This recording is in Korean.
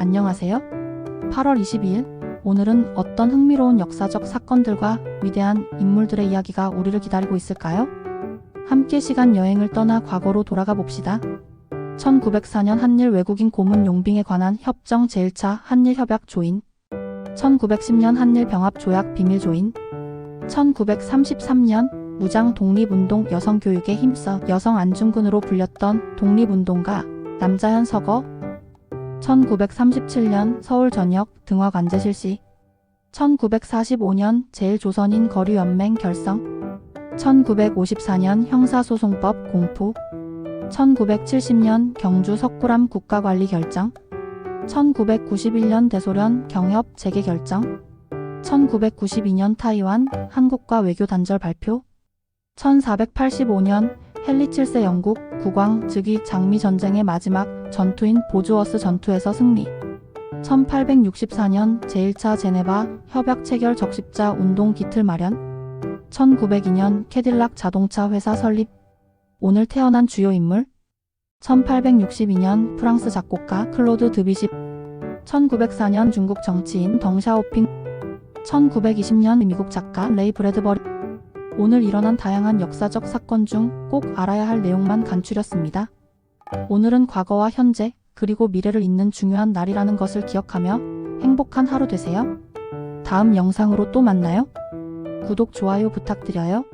안녕하세요. 8월 22일 오늘은 어떤 흥미로운 역사적 사건들과 위대한 인물들의 이야기가 우리를 기다리고 있을까요? 함께 시간 여행을 떠나 과거로 돌아가 봅시다. 1904년 한일 외국인 고문 용빙에 관한 협정 제1차 한일 협약 조인 1910년 한일 병합 조약 비밀 조인 1933년 무장 독립운동 여성 교육에 힘써 여성 안중근으로 불렸던 독립운동가 남자현 서거 1937년 서울 전역 등화 관제 실시. 1945년 제일조선인 거류연맹 결성. 1954년 형사소송법 공포. 1970년 경주 석굴암 국가관리 결정. 1991년 대소련 경협 재개 결정. 1992년 타이완 한국과 외교 단절 발표. 1485년 헨리 7세 영국 국왕 즉위 장미 전쟁의 마지막 전투인 보주어스 전투에서 승리. 1864년 제1차 제네바 협약 체결 적십자 운동 기틀 마련. 1902년 캐딜락 자동차 회사 설립. 오늘 태어난 주요 인물. 1862년 프랑스 작곡가 클로드 드비시 1904년 중국 정치인 덩샤오핑. 1920년 미국 작가 레이 브래드버리 오늘 일어난 다양한 역사적 사건 중 꼭 알아야 할 내용만 간추렸습니다. 오늘은 과거와 현재 그리고 미래를 잇는 중요한 날이라는 것을 기억하며 행복한 하루 되세요. 다음 영상으로 또 만나요. 구독, 좋아요 부탁드려요.